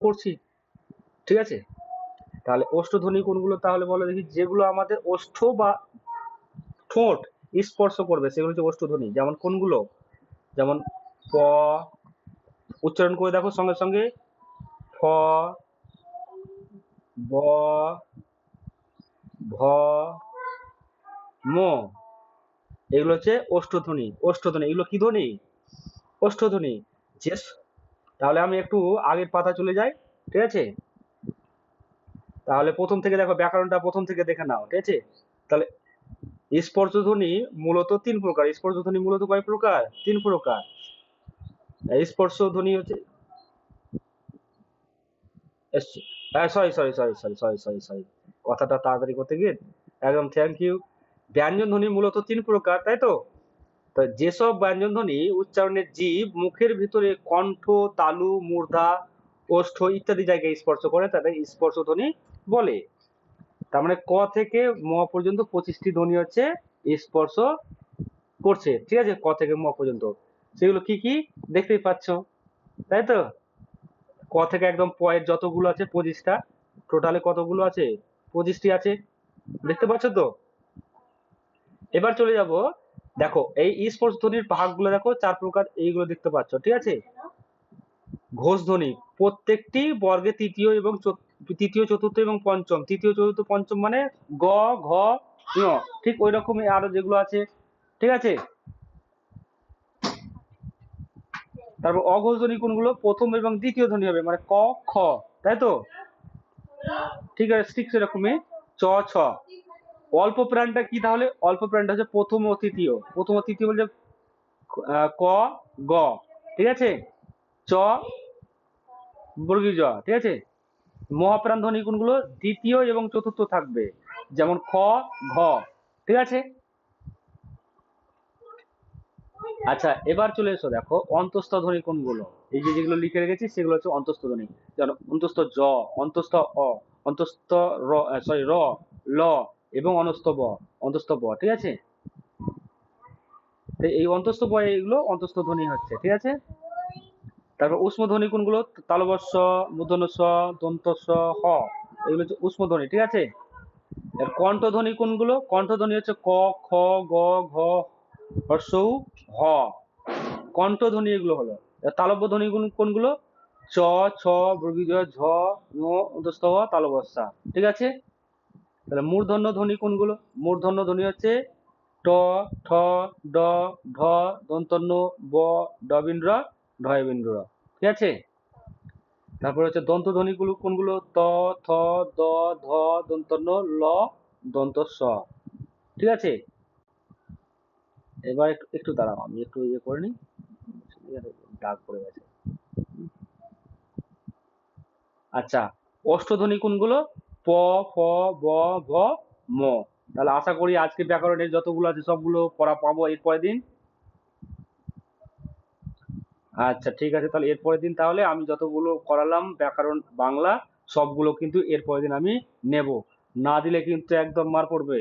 করছি। ঠিক আছে? তাহলে ওষ্ঠধ্বনি কোনগুলো তাহলে বলো দেখি, যেগুলো আমাদের ওষ্ঠ বা ঠোঁট স্পর্শ করবে, সেগুলো হচ্ছে ওষ্ঠধ্বনি যেমন কোনগুলো যেমন প, উচ্চারণ করে দেখো সঙ্গে সঙ্গে ফ ব, ভ, ম, এগুলো হচ্ছে ওষ্ঠধ্বনি অষ্টধ্বনি এগুলো কি ধ্বনি? ওষ্ঠধ্বনি যে তাহলে আমি একটু আগের পাতা চলে যাই, ঠিক আছে? তাহলে প্রথম থেকে দেখো ব্যাকরণটা প্রথম থেকে দেখে নাও, ঠিক আছে? তাহলে স্পর্শধ্বনি মূলত তিন প্রকার। স্পর্শধ্বনি মূলত কয় প্রকার? তিন প্রকার। স্পর্শধ্বনি হচ্ছে sorry sorry sorry sorry sorry sorry sorry কথাটা তাড়াতাড়ি করতে গিয়ে একদম থ্যাংক ইউ ব্যঞ্জন ধ্বনি মূলত তিন প্রকার, তাই তো? তো যেসব ব্যঞ্জন ধ্বনি উচ্চারণের জীব মুখের ভিতরে কণ্ঠ, তালু, মূর্ধা, ওষ্ঠ ইত্যাদি জায়গায় স্পর্শ করে, তাদের স্পর্শ ধ্বনি বলে। তার মানে ক থেকে ম পর্যন্ত পঁচিশটি ধ্বনি হচ্ছে, স্পর্শ করছে। ঠিক আছে? ক থেকে ম পর্যন্ত। সেগুলো কি কি? দেখতেই পাচ্ছ। তাই তো? ক থেকে একদম পয়ের যতগুলো আছে, পঁচিশটা। টোটালে কতগুলো আছে? পঁচিশটি আছে। দেখতে পাচ্ছ তো? এবার চলে যাব দেখো, এই স্পর্শ ধ্বনির ভাগগুলো দেখো, চার প্রকার এইগুলো দেখতে পাচ্ছ, ঠিক আছে? ঘোষ ধ্বনি প্রত্যেকটি বর্গে তৃতীয় এবং তৃতীয়, চতুর্থ এবং পঞ্চম। তৃতীয়, চতুর্থ, পঞ্চম মানে গ, ঘ ঠিক ওই রকমই আরও যেগুলো আছে, ঠিক আছে? তারপর অঘোষ ধ্বনি কোনগুলো? প্রথম এবং দ্বিতীয় ধ্বনি হবে মানে ক, খ, তাই তো? ঠিক আছে, ঠিক সেরকমই চ, ছ। অল্প প্রাণটা কি তাহলে? অল্প প্রাণটা হচ্ছে প্রথম ও তৃতীয়। প্রথম ও তৃতীয় বলতে ক, গ, ঠিক আছে? চ বর্গী জ, ঠিক আছে? মহাপ্রাণ ধ্বনি কোনগুলো? দ্বিতীয় এবং চতুর্থ থাকবে। যেমন খ, ঘ, ঠিক আছে? আচ্ছা এবার চলে এসো দেখো অন্তস্থ ধ্বনি কোনগুলো? এই যে যেগুলো লিখে রেখেছি, সেগুলো হচ্ছে অন্তস্থ ধ্বনি যেমন অন্তস্থ জ, অন্তস্থ অ, অন্তস্থ র সরি র, ল এবং অনস্থ ব অন্তস্থ ব ঠিক আছে? এই অন্তস্থ ব এগুলো অন্তস্থ ধ্বনি হচ্ছে, ঠিক আছে? তারপর উষ্ম ধ্বনি কোনগুলো? তালবস্য মূর্ধন্যস্ব, দন্তস্ব, হ। এগুলো হচ্ছে উষ্ম ধ্বনি ঠিক আছে? এর কণ্ঠ ধ্বনি কোনগুলো? কণ্ঠ ধ্বনি হচ্ছে ক, খ, গ, ঘ, হর্ষৌ, হ। কণ্ঠ ধ্বনি এগুলো হলো। তালব্য ধ্বনি কোনগুলো? চ, ছ বর্গীজ ঝ তালবস্যা ঠিক আছে? তাহলে মূর্ধন্য ধ্বনি কোনগুলো? মূর্ধন্য ধ্বনি হচ্ছে ট, ঠ, ড ঢ দন্তন্য, ব ডবিন্দ্র ঢয়বিন্দ্র ঠিক আছে? তারপরে হচ্ছে দন্ত ধ্বনিগুলো কোনগুলো? ত, থ, দ, ধ, দন্তন্য, ল দন্ত স ঠিক আছে? এবার একটু দাঁড়াও, আমি একটু ইয়ে করে নিই। ডাক পড়ে গেছে। আচ্ছা অষ্টধ্বনি কোনগুলো? প ফ ব ভ ম। তাহলে আশা করি আজকে ব্যাকরণের যতগুলো আছে সবগুলো পড়া পাবো এর পরের দিন। আচ্ছা ঠিক আছে, তাহলে এর পরের দিন তাহলে আমি যতগুলো করালাম ব্যাকরণ বাংলা, সবগুলো কিন্তু এর পরের দিন আমি নেব। না দিলে কিন্তু একদম মার পড়বে।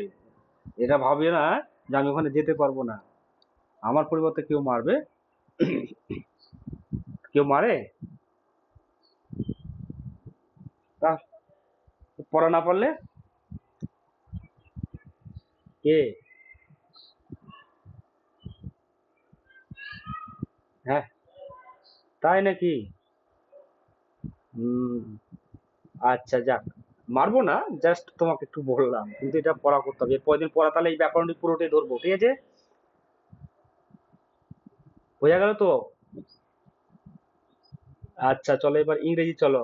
এটা ভাবে না যে আমি ওখানে যেতে পারব না। আমার পরিবর্তে কেউ মারবে? কেউ মারে? পড়া না পারলে কে? হ্যাঁ। তাই নাকি? আচ্ছা যাক। মারবো না জাস্ট তোমাকে একটু বললাম। কিন্তু এটা পড়া করতে হবে। এরপর দিন পড়া, তাহলে এই ব্যাকরণটি পুরোটাই ধরবো, ঠিক আছে? বোঝা গেল তো? আচ্ছা চলো এবার ইংরেজি চলো।